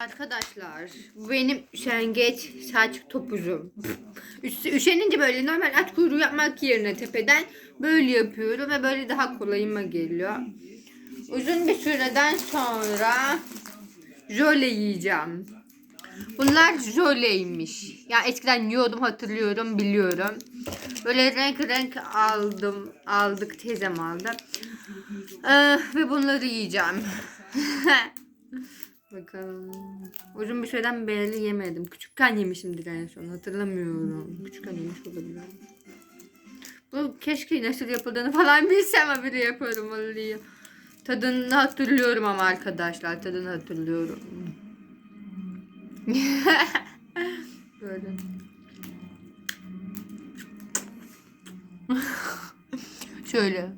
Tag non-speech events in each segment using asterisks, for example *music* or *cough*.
Arkadaşlar bu benim şengeç saç topuzum. Üşenince böyle normal aç kuyruğu yapmak yerine tepeden böyle yapıyorum ve böyle daha kolayıma geliyor. Uzun bir süreden sonra jöle yiyeceğim. Bunlar jöleymiş. Ya eskiden yiyordum hatırlıyorum biliyorum. Böyle renk renk aldım aldık teyzem aldı. Ee, ve bunları yiyeceğim. *laughs* Bakalım. Uzun bir süreden beri yemedim. Küçükken yemişimdir en son. Hatırlamıyorum. Küçükken yemiş olabilirim. Bu keşke nasıl yapıldığını falan bilsem haberi yaparım vallahi. Tadını hatırlıyorum ama arkadaşlar. Tadını hatırlıyorum. *laughs* Böyle. Şöyle.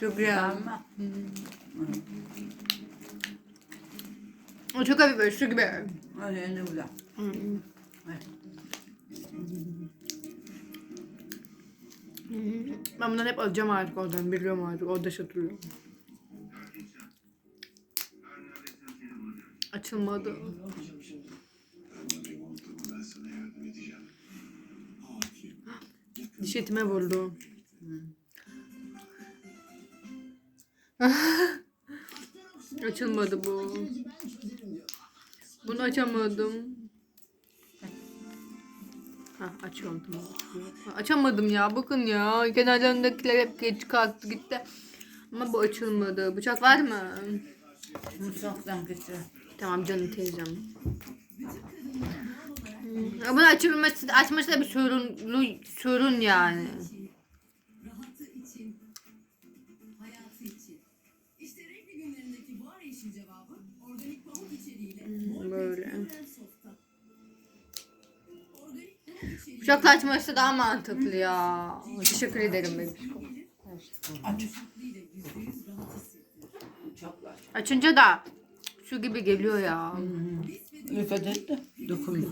Çok güzel. Ama O çok hafif böyle su gibi. öyle ne güzel. Ben bundan hep alacağım artık oradan. Biliyorum artık. Orada satılıyor. Açılmadı. Diş etime vurdu. *laughs* Açılmadı bu. Bunu açamadım. Ha açıyorum tamam. Açamadım ya bakın ya. Kenarlarındakiler hep geç kalktı gitti. Ama bu açılmadı. Bıçak var mı? Mutfaktan getir. Tamam canım teyzem. Bunu açılması, açması da bir sorunlu sorun yani. Bıçakla açması daha mantıklı ya. Teşekkür ederim benim. Aç. ile %100 rahat hissettirir. Çaplar. Açınca da su gibi geliyor ya. Dikkat et de dokunma.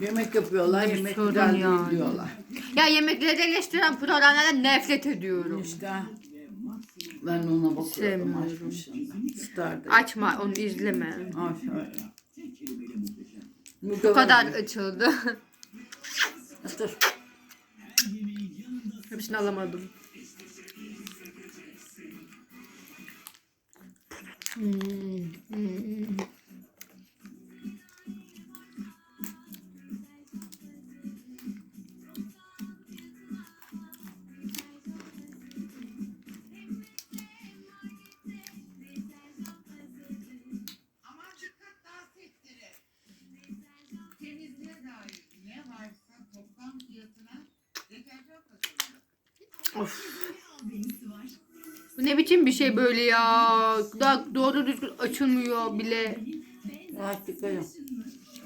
Yemek yapıyorlar, yemek sorun güzel yani. diyorlar. Ya yemekleri eleştiren programlardan nefret ediyorum. İşte ben ona bakıyordum Sevmiyorum. açmışım. Star'da. Açma onu izleme. Aferin. Bu Bu kadar açıldı. *laughs* Dur. Hepsini alamadım. Hmm, hmm. Of. Bu ne biçim bir şey böyle ya? Daha doğru düzgün açılmıyor bile. Rahat dikkat et.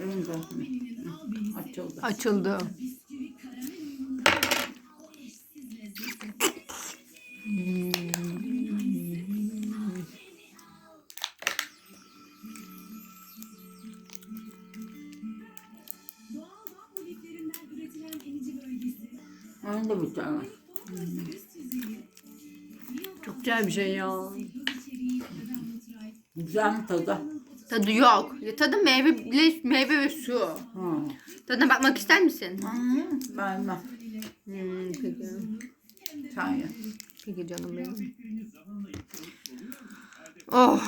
Elinde. Hı, Açıldı. Açıldı. doğal bağ poliklerinden üretilen emici bölgesi. Onun da bir tane. Çok güzel bir şey ya. Güzel mi tadı? Tadı yok. Ya tadı meyve, meyve ve su. Ha. Tadına bakmak ister misin? Ben ben. Hmm, peki. Sen ye. Peki canım benim. Oh.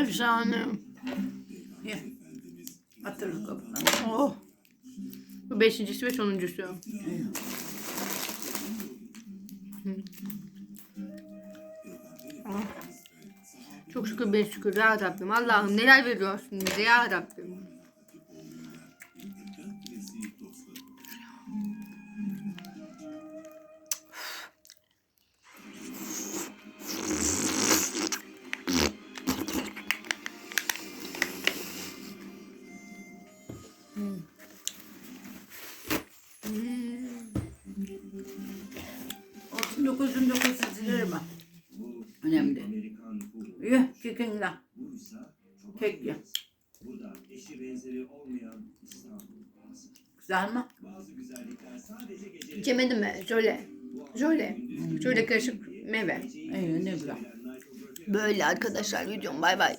Efsane. Ye. Atırız kapıdan. Oh. Bu beşincisi ve sonuncusu. Oh. Çok şükür ben şükür ya Rabbim. Allah'ım neler veriyorsun bize ya Rabbim. Önemli çoban Kek ye. kız. Burada eşi benzeri olmayan İstanbul Boğazı. Güzel mi? Yemedin mi? Jöle. Jöle. Jöle karışık meyve. İyi ne güzel. Böyle arkadaşlar videom bay bay.